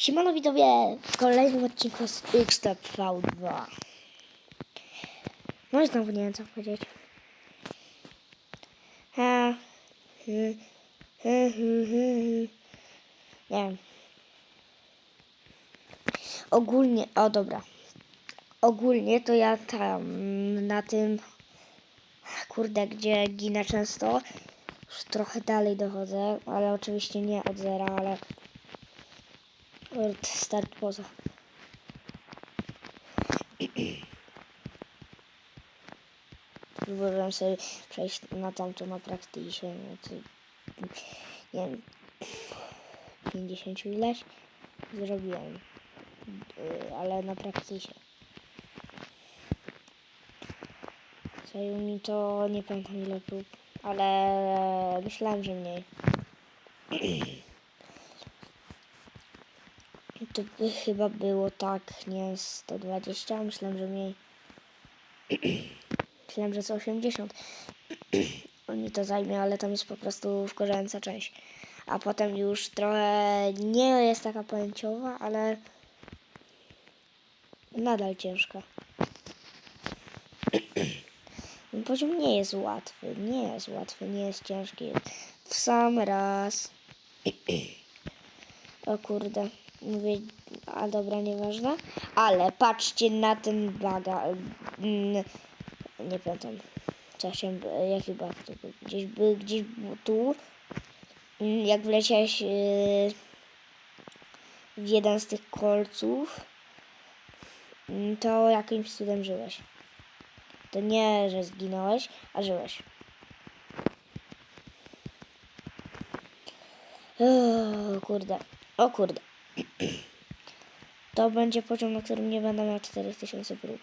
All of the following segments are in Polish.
Siemano widzowie, w kolejnym odcinku z XTV2. No i znowu nie wiem co powiedzieć. Ha, hy, hy. Nie wiem. Ogólnie, o dobra. Ogólnie to ja tam na tym, kurde, gdzie ginę często, już trochę dalej dochodzę, ale oczywiście nie od zera, ale od start poza. Próbowałem sobie przejść na tamto na praktycznie, no to, nie wiem, 50 ileś zrobiłem, Yy, ale na praktycznie. Zajęło mi to, nie pamiętam ile prób, ale myślałem, że mniej. To by chyba było tak, nie 120, myślałem, że mniej. myślałem, że z 80. Oni to zajmie, ale tam jest po prostu wkurzająca część. A potem już trochę nie jest taka pamięciowa, ale nadal ciężka. Poziom nie jest łatwy, nie jest łatwy, nie jest ciężki. W sam raz. O kurde, mówię, a dobra, nieważne. Ale patrzcie na ten baga. Nie pamiętam. Co się, jaki bug to był? Gdzieś był, gdzieś tu. Jak wleciałeś yy, w jeden z tych kolców, to jakimś cudem żyłeś. To nie, że zginąłeś, a żyłeś. O kurde, o kurde. To będzie poziom, na którym nie będę miał 4000 prób.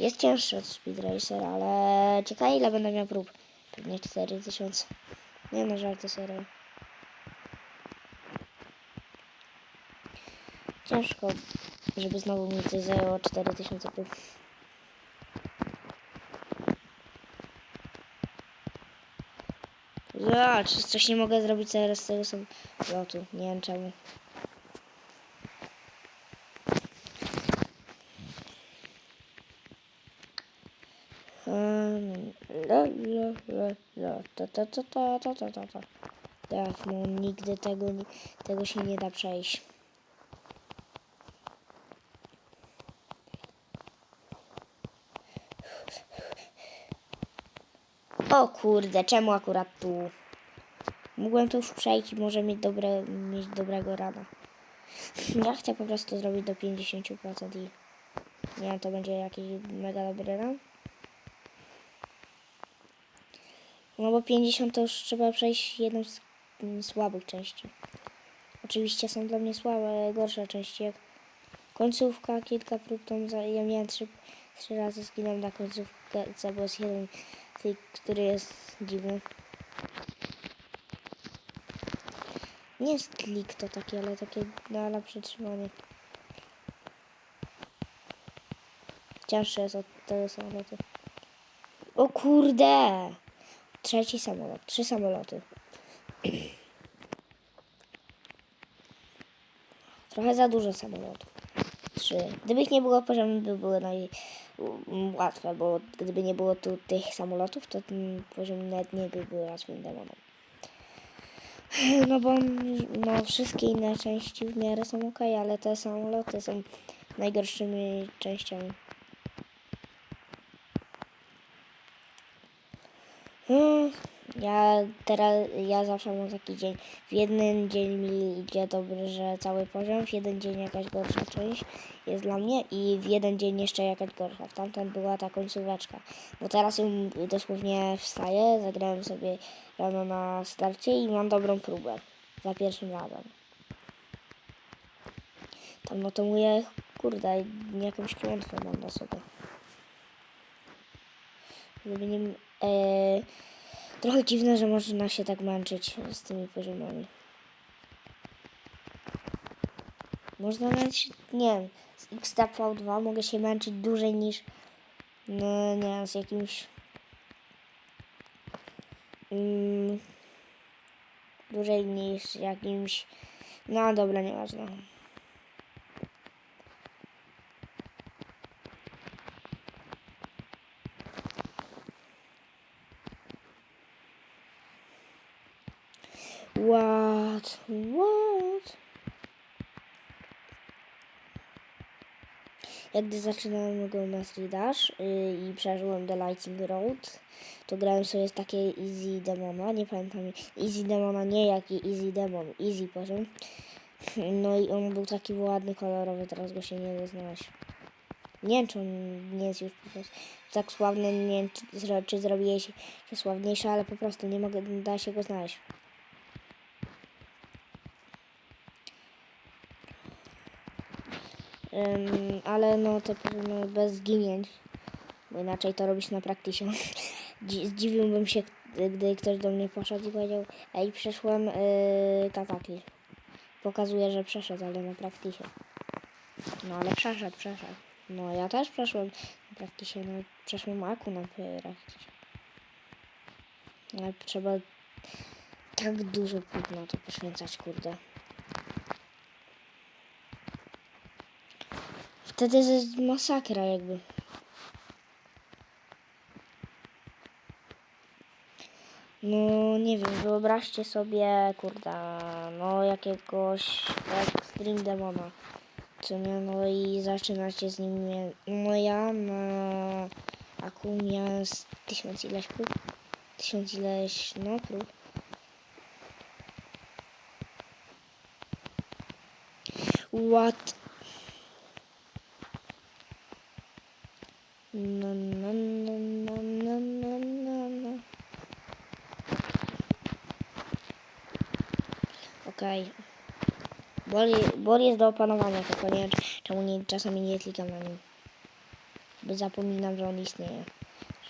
Jest cięższy od Speed Racer, ale ciekawe ile będę miał prób. Pewnie 4000. Nie no, żarty serio. Ciężko, żeby znowu mi coś zajęło 4000 prób. Ja, coś nie mogę zrobić teraz z tego samolotu. Nie wiem czemu. Um, La, la, la, la, ta, ta, ta, ta, ta, ta, ta, ta. Tak, no nigdy tego, tego się nie da przejść. O kurde, czemu akurat tu? Mogłem to już przejść i może mieć, dobre, mieć dobrego rana. Ja chcę po prostu zrobić do 50% i nie wiem, to będzie jakiś mega dobry ran. No bo 50 to już trzeba przejść jedną z mm, słabych części. Oczywiście są dla mnie słabe, gorsze części jak końcówka, kilka prób tam za, ja miałem trzy, trzy razy zginąłem na końcówkę, co było jeden, który jest dziwny. Nie jest klik to takie, ale takie no, na przetrzymanie. Cięższe jest od tego samolotu. O kurde! Trzeci samolot. Trzy samoloty. Trochę za dużo samolotów. Trzy. Gdyby ich nie było poziomu, by były naj... bo gdyby nie było tu tych samolotów, to ten poziom nawet nie byłby łatwym demonem. No bo no, wszystkie inne części w miarę są ok, ale te samoloty są najgorszymi częściami. Hmm, Ja teraz, ja zawsze mam taki dzień. W jeden dzień mi idzie dobrze, że cały poziom, w jeden dzień jakaś gorsza część jest dla mnie i w jeden dzień jeszcze jakaś gorsza. W tamten była ta końcóweczka. Bo teraz ją dosłownie wstaję, zagrałem sobie rano na starcie i mam dobrą próbę. Za pierwszym razem. Tam no to mówię, kurde, jakąś klątwę mam na sobie. Nie... E, trochę dziwne, że można się tak męczyć z tymi poziomami. Można męczyć, nie wiem, z XTV2 mogę się męczyć dłużej niż, no, nie wiem, z jakimś, mm, dłużej niż jakimś, no dobra, nieważne. What? What? Jak gdy zaczynałem go Mastery Dash yy, i przeżyłem The Lighting Road, to grałem sobie z takiej Easy Demona, nie pamiętam, Easy Demona nie jaki Easy Demon, Easy poziom. No i on był taki ładny, kolorowy, teraz go się nie da znaleźć. Nie wiem, czy on nie jest już po prostu tak sławny, nie wiem, czy, czy zrobiłeś się sławniejszy, ale po prostu nie mogę, da się go znaleźć. Ym, ale no to bez zginięć, bo inaczej to robisz na praktyce. Dzi- Zdziwiłbym się, gdy- ktoś do mnie poszedł i powiedział, ej, przeszłem yy, kataklizm. Pokazuje, że przeszedł, ale na praktyce. No ale przeszedł, przeszedł. No ja też przeszłem na praktyce, no przeszłem aku na praktyce. Ale trzeba tak dużo prób na to poświęcać, kurde. Wtedy jest masakra jakby. No nie wiem, wyobraźcie sobie, kurde, no jakiegoś Extreme Demona. Co nie, no i zaczynacie z nim, no ja na Aku tysiąc ileś prób, tysiąc ileś, no prób. What? No, no, no, no, no, no, no, no. Okej. Bol, bol jest do opanowania, tylko nie czemu nie, czasami nie klikam na nim. Bo zapominam, że on istnieje.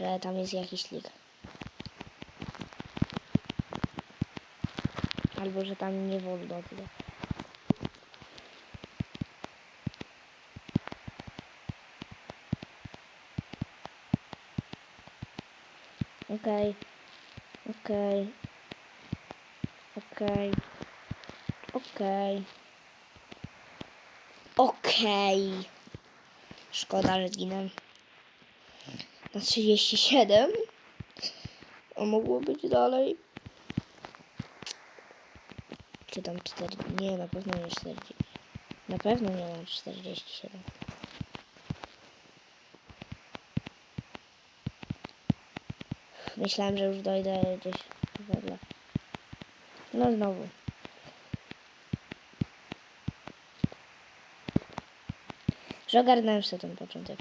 Że tam jest jakiś lik. Albo, że tam nie wolno. Okej. Okej. Okej. Okej. Okej. Szkoda, że zginę. Na 37. A mogło być dalej. Czy tam 4? Nie, na pewno nie 40. Na pewno nie mam 47. Myślałem, że już dojdę gdzieś wedle. No znowu. Że ogarnąłem sobie ten początek.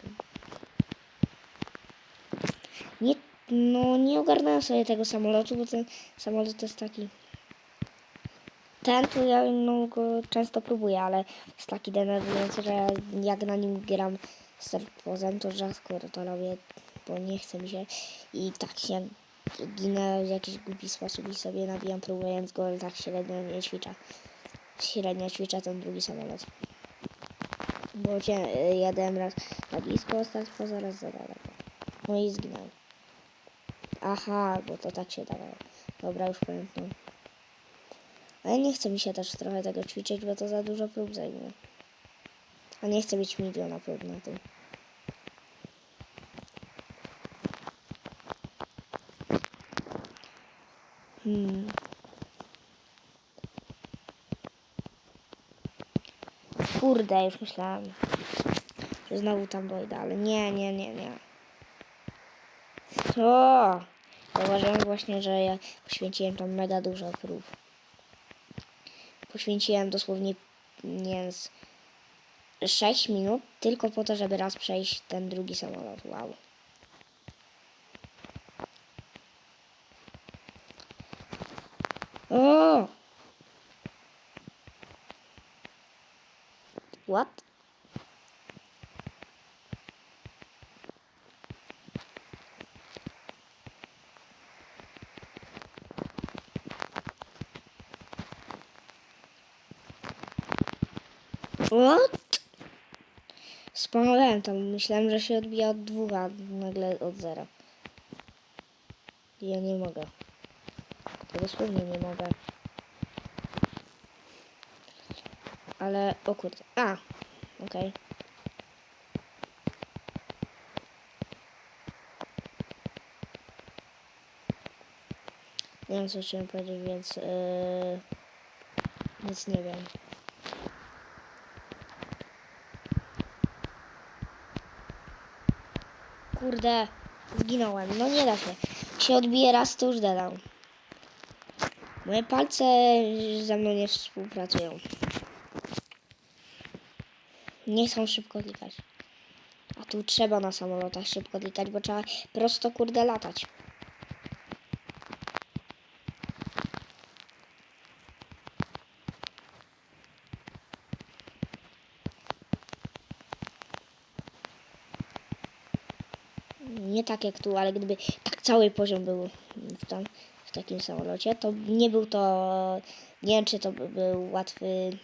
Nie, no nie ogarnąłem sobie tego samolotu, bo ten samolot jest taki... Ten to ja no, go często próbuję, ale jest taki denerwujący, że ja, jak na nim gram z pozem, to rzadko to robię, bo nie chce mi się. I tak się ginę w jakiś głupi sposób i sobie nabijam próbując go, ale tak średnio nie ćwiczę. Średnio ćwiczę ten drugi samolot. Bo cię y, jadłem raz na blisko, ostać poza raz za daleko. No i zginąłem. Aha, bo to tak się dawało. Dobra, już pamiętam. Ale nie chce mi się też trochę tego ćwiczyć, bo to za dużo prób zajmuje. A nie chcę mieć miliona prób na tym. Hmm. Kurde, już myślałam, że znowu tam dojdę, ale nie, nie, nie, nie. O! Zauważyłem właśnie, że ja poświęciłem tam mega dużo prób. Poświęciłem dosłownie, nie wiem, z 6 minut tylko po to, żeby raz przejść ten drugi samolot. Wow. O! What? What? Spamowałem tam. Myślałem, że się odbija od dwóch, a nagle od zera. Ja nie mogę. To dosłownie nie mogę. Ale, o kurde. A, okej. Nie wiem, co chciałem powiedzieć, więc... Yy... Nic nie wiem. Kurde, zginąłem. No nie da się. Jak się odbije raz, to już dedał. Moje palce ze mną nie współpracują. Nie chcą szybko klikać. A tu trzeba na samolotach szybko klikać, bo trzeba prosto kurde latać. Nie tak jak tu, ale gdyby tak cały poziom był w, tam, w takim samolocie, to nie był to. Nie wiem, czy to by był łatwy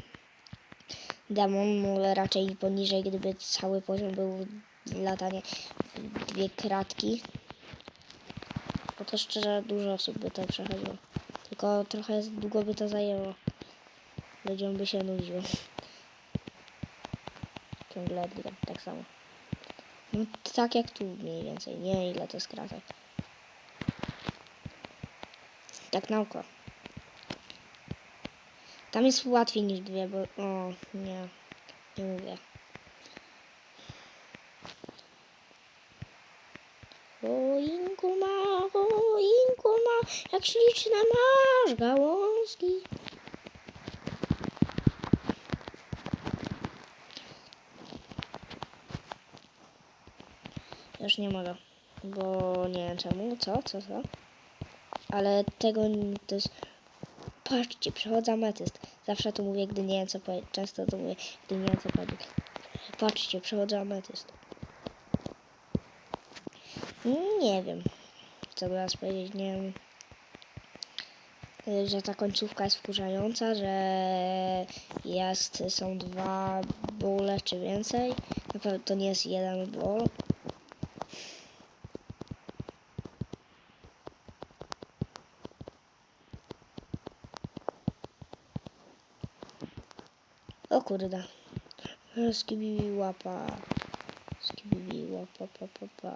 demon, raczej poniżej, gdyby cały poziom był latanie w dwie kratki. Bo to szczerze dużo osób by to przechodziło. Tylko trochę długo by to zajęło. Ludziom by się nudziło. Ciągle tak, tak samo. No tak jak tu mniej więcej. Nie ile to jest kratek. Tak na oko. Tam jest łatwiej niż dwie, bo... O, nie. Nie mówię. Choinku ma, choinku ma, jak śliczne masz gałązki. Już nie mogę, bo nie wiem czemu, co, co, co. Ale tego to jest... Patrzcie, przechodzę ametyst. Zawsze to mówię, gdy nie wiem co powiedzieć. Często to mówię, gdy nie wiem co powiedzieć. Patrzcie, przechodzę ametyst. Nie wiem, co teraz powiedzieć, nie wiem. Y, Że ta końcówka jest wkurzająca, że jest, są dwa bóle czy więcej. Na pewno to nie jest jeden ból. O kurde. Skibibi łapa. Skibibi łapa, pa, pa, pa.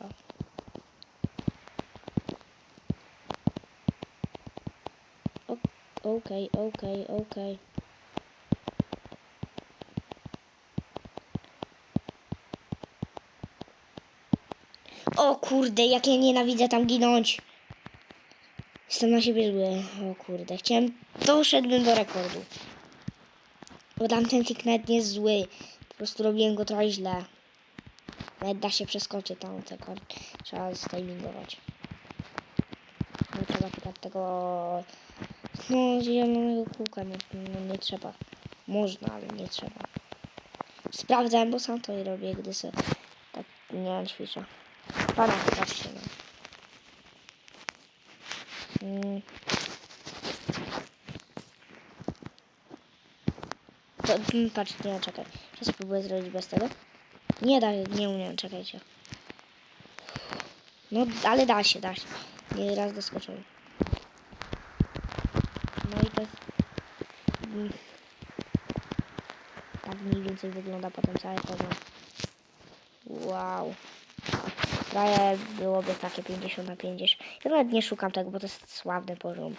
Okej, okej, okej. O kurde, jak ja nienawidzę tam ginąć. Jestem na siebie zły. O kurde, chciałem... Doszedłbym do rekordu. Bo tamten tik nawet nie jest zły. Po prostu robiłem go trochę źle. Nawet da się przeskoczyć tam tylko trzeba stylingować. Nie trzeba tylko tego no zielonego kółka nie, no, nie trzeba. Można, ale nie trzeba. Sprawdzałem, bo sam to robię, gdy sobie tak nie ćwiczę. Pana, patrzcie no. Mm. To, mm, patrz, nie, czekaj. Teraz spróbuję zrobić bez tego. Nie da, nie umiem, czekajcie. No, ale da się, da się. Nie raz doskoczyłem. No i to jest... mm, Tak mniej więcej wygląda potem cały poziom. Wow. Prawie byłoby takie 50 na 50. Ja nawet nie szukam tego, bo to jest sławny poziom.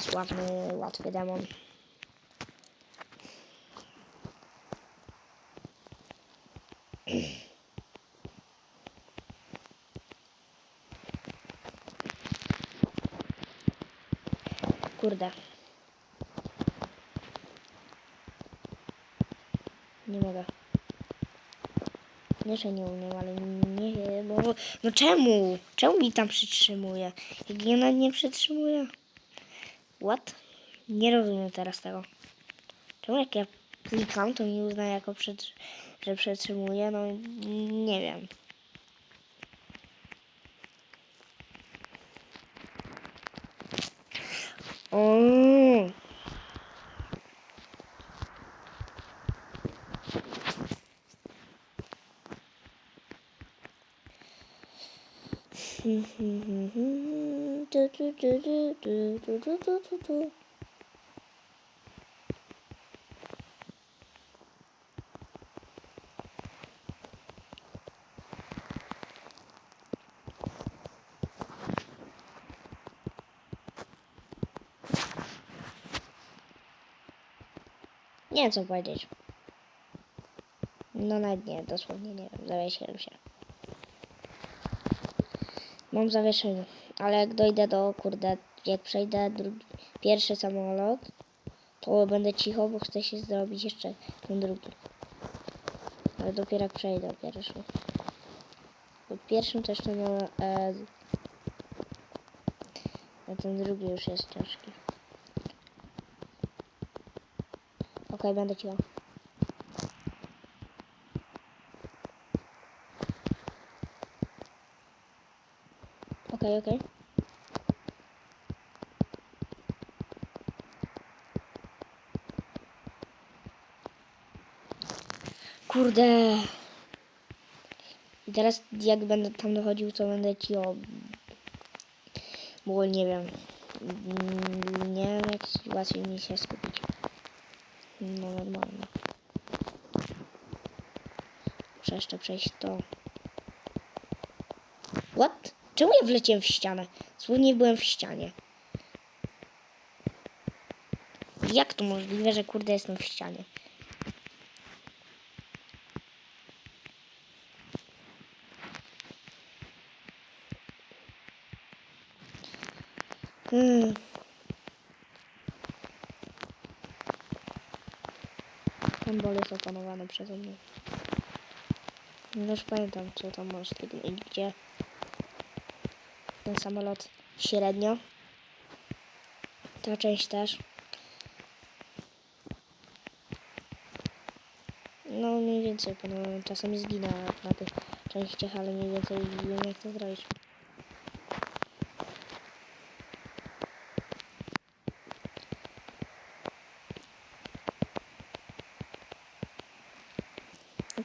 Sławny, łatwy demon. Kurde. Nie mogę. Nie, że nie umiem, ale nie, bo... No czemu? Czemu mi tam przytrzymuje? Jak ja nawet nie przytrzymuję? What? Nie rozumiem teraz tego. Czemu jak ja klikam, to mi uzna jako, że przytrzymuje? No nie wiem. O. Tu, tu, tu, tu, tu, tu, tu, tu, tu, tu. Nie wiem co powiedzieć. No nawet nie, dosłownie nie wiem, zawiesiłem się. Mam zawieszenie, ale jak dojdę do, kurde, jak przejdę drugi, pierwszy samolot, to będę cicho, bo chcę się zrobić jeszcze ten drugi. Ale dopiero jak przejdę pierwszy. Bo pierwszym też ten, e, a ten drugi już jest ciężki. Okej, będę cicho. Okej, okej. Kurde. I teraz jak będę tam dochodził, to będę ci o... Bo nie wiem. Mm, Nie wiem, jak łatwiej mi się skupić. No normalnie. Muszę jeszcze przejść to. What? Czemu ja wleciałem w ścianę? Słownie byłem w ścianie. Jak to możliwe, że kurde jestem w ścianie? Hmm. Bol jest opanowany przeze mnie. No już pamiętam, co tam masz tego i gdzie. Ten samolot średnio. Ta część też. No mniej więcej, czasami zginę na tych częściach, ale mniej więcej wiem jak to zrobić.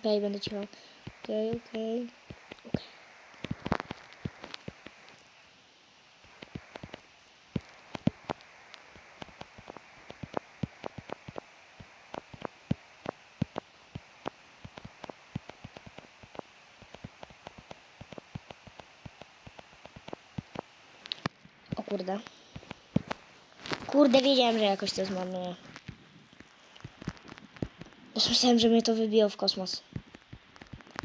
Okej, będę cicho. Okej, okej. okej. Kurde. Kurde, wiedziałem, że jakoś to zmarnuję. Myślałem, że mnie to wybiło w kosmos.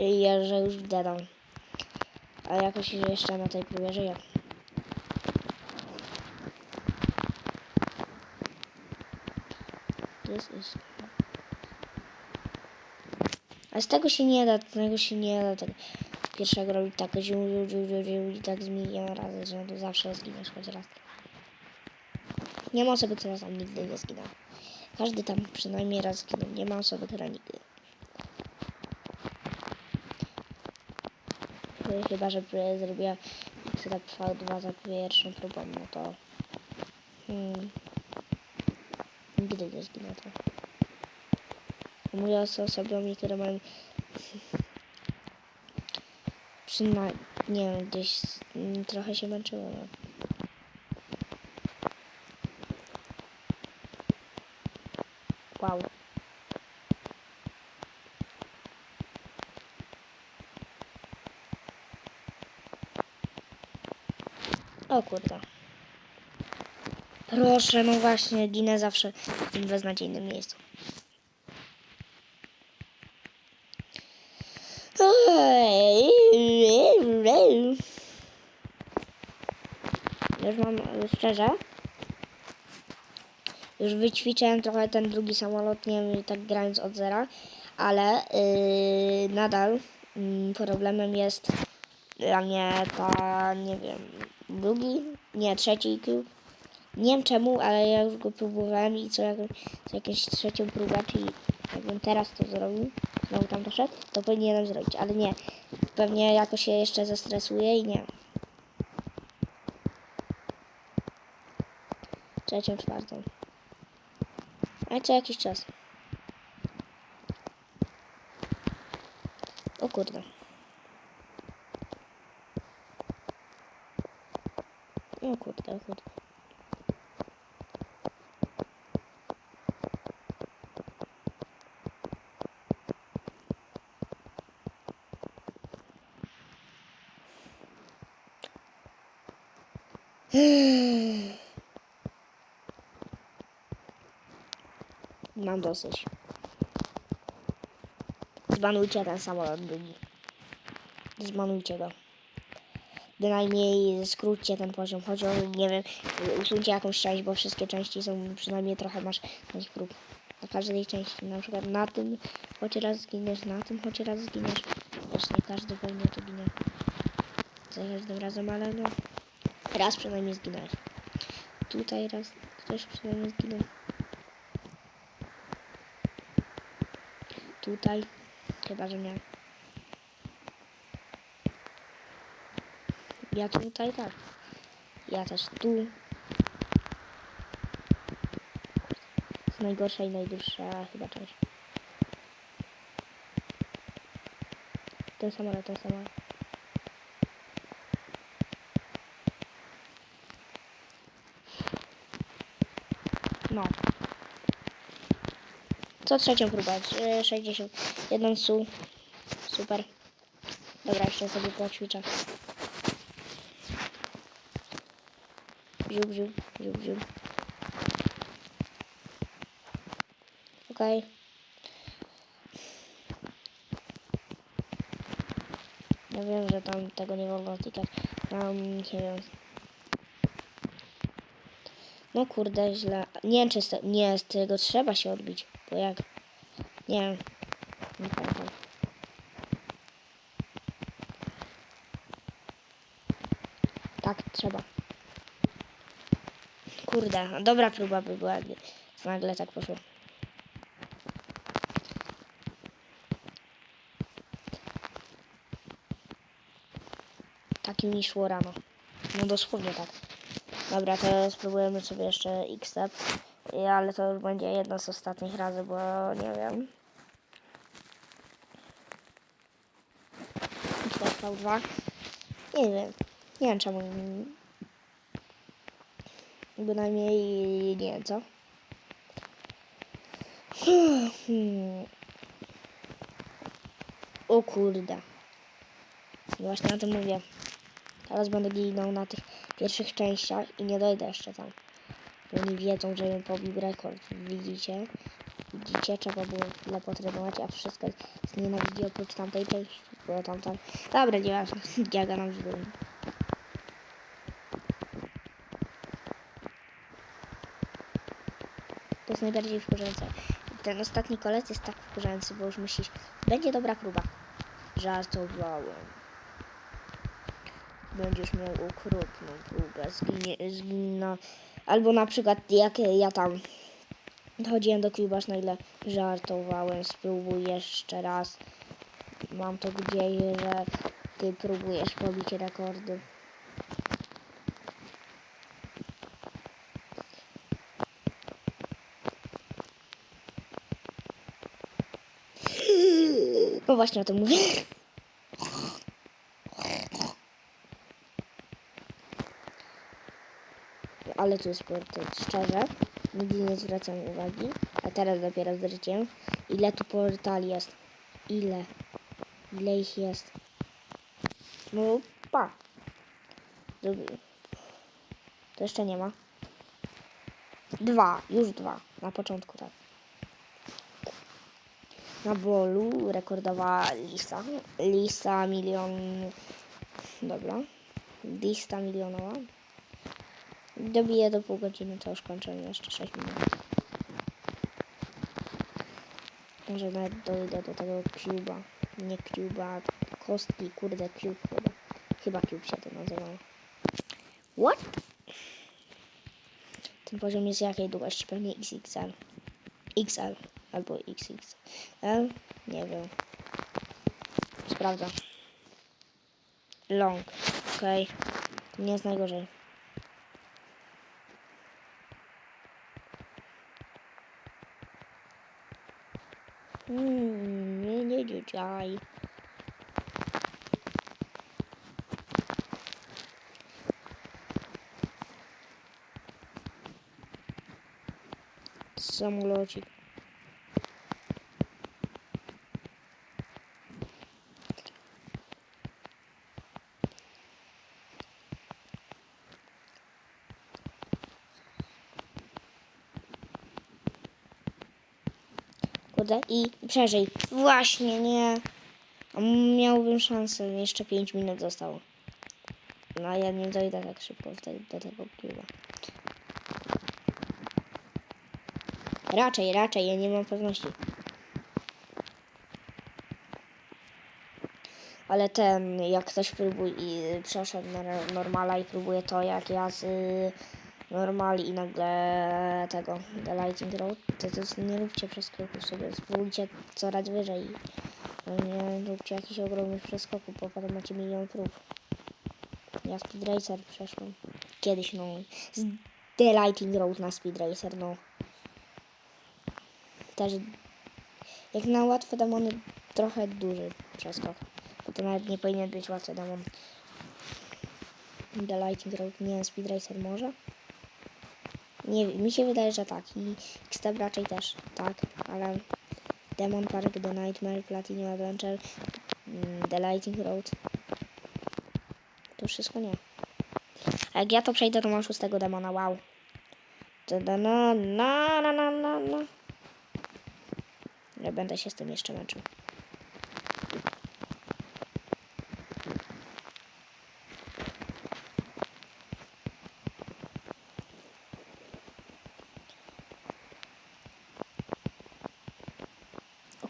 Ja, że już dedam. A jakoś jeszcze na tej próbie żyję. This is... A z tego się nie da, tego się nie da tego pierwszego robić tak i tak z milion razy, że to zawsze zginiesz choć raz. Nie ma osoby, która tam nigdy nie zginęła. Każdy tam przynajmniej raz zginął. Nie ma osoby, która nigdy. Y, Chyba, że by zrobiła Xrap V2 za pierwszą próbą, no to... Hmm, nigdy nie zginę to. Mówię o osobami, które mają... Przynajmniej, nie wiem, gdzieś mm, trochę się męczyło. No. Wow. O kurde. Proszę, no właśnie, ginę zawsze w tym beznadziejnym miejscu. Już mam, szczerze, już wyćwiczyłem trochę ten drugi samolot, nie wiem, tak grając od zera, ale yy, nadal yy, problemem jest dla mnie ta, nie wiem, drugi, nie, trzeci cube. Nie wiem czemu, ale ja już go próbowałem i co, jak, co jakąś trzecią próbę, czyli jakbym teraz to zrobił, znowu tam doszedł, to powinienem zrobić, ale nie. Pewnie jakoś się jeszcze zestresuję i nie. Trzecią, czwartą. A co jakiś czas. O kurde. O kurde, o kurde. Mam dosyć. Zbanujcie ten samolot drugi. Zbanujcie go. Bynajmniej skróćcie ten poziom, choć o, nie wiem, usuńcie jakąś część, bo wszystkie części są, przynajmniej trochę masz na nich prób. Na każdej części, na przykład na tym choć raz zginiesz, na tym choć raz zginiesz. Też nie każdy pewnie to ginie. Za każdym razem, ale no, raz przynajmniej zginąłeś. Tutaj raz ktoś przynajmniej zginął. Tutaj, chyba że nie. Ja tutaj tak. Ja też tu. jest najgorsza i najdłuższa chyba część. Ten samolot, ten samolot. No. Co trzecią próbę? Trzy- 60. Jedną su. Super. Dobra, jeszcze sobie poćwiczę. Ziub, ziub, ziub, ziub. Okej. Ja wiem, że tam tego nie wolno tykać. Tam, nie wiem. No kurde, źle. Nie wiem, czy z, nie, z tego trzeba się odbić. Bo jak... Nie wiem. Nie pamiętam. Tak, trzeba. Kurde, no dobra próba by była, nagle tak poszło. Tak mi szło rano. No dosłownie tak. Dobra, to spróbujemy sobie jeszcze X-Step. Ale to już będzie jedna z ostatnich razy, bo nie wiem. X-Step V2. Nie wiem. Nie wiem czemu. Bynajmniej nie co. Hmm. O kurde. Właśnie o tym mówię. Teraz będę ginął na tych pierwszych częściach i nie dojdę jeszcze tam. Oni wiedzą, że bym pobił rekord. Widzicie? Widzicie? Trzeba było tyle potrenować, a wszystko znienawidzi oprócz tamtej części. Było tam tam. Dobra, nieważne. Ja gadam z nim. To jest najbardziej wkurzające. Ten ostatni kolec jest tak wkurzający, bo już myślisz, będzie dobra próba. Żartowałem. Będziesz miał okrutną próbę. Zginie, zginna. Albo na przykład jak ja tam chodziłem do Cubasz na ile żartowałem. Spróbuj jeszcze raz. Mam to gdzieś, że ty próbujesz pobić rekordy. No właśnie o tym mówię. Ale tu jest portret. Szczerze, nigdy nie zwracam uwagi. A teraz dopiero zwróciłem. Ile tu portali jest? Ile? Ile ich jest? No, pa. To jeszcze nie ma. Dwa, już dwa. Na początku tak. Na bolu rekordowa Lisa. Lisa milion. Dobra. Lista milionowa. Dobiję do pół godziny, to już kończę. Jeszcze 6 minut. Może nawet dojdę do tego cuba. Nie cuba, kostki, kurde, cube chyba. Chyba cube się to nazywało. What? Ten poziom jest jakiej długości? Pewnie XXL. XL albo XXL. Nie wiem. Sprawdzam. Long. Okej. Nie jest najgorzej. Hmm, nie, nie, nie, nie. Samolocik. I przeżyj. Właśnie, nie. Miałbym szansę, jeszcze 5 minut zostało. No ja nie dojdę tak szybko do tego kluba. Raczej, raczej, ja nie mam pewności. Ale ten, jak ktoś próbuje i przeszedł na normala i próbuje to jak ja z y, normali i nagle tego, The Lighting Road, to, to nie róbcie przeskoków sobie, spróbujcie coraz wyżej. No nie róbcie jakichś ogromnych przeskoków, bo potem macie milion prób. Ja Speed Racer przeszłem. Kiedyś, no. Z The Lighting Road na Speed Racer, no. Też jak na łatwe demony trochę duży przeskok. Bo to nawet nie powinien być łatwy demon. The Lighting Road, nie Speed Racer może? Nie mi się wydaje, że tak. I Xtab raczej też, tak, ale Demon Park, The Nightmare, Platinum Adventure, mm, The Lighting Road. To wszystko nie. A jak ja to przejdę, to mam szóstego demona, wow. Na, na, na, na, na, na. Ja będę się z tym jeszcze męczył.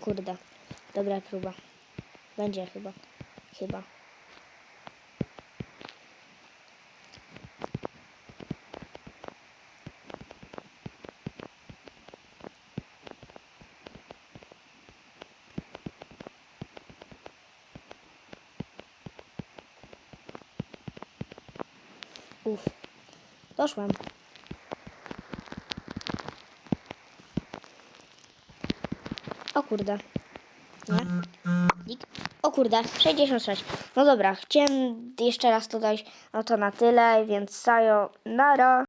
Kurde. Dobra próba. Będzie chyba. Chyba. Uff. Doszłem. O kurde. Nie? Nikt. O kurde, 66. No dobra, chciałem jeszcze raz dodać, no to na tyle, więc sajo, nara.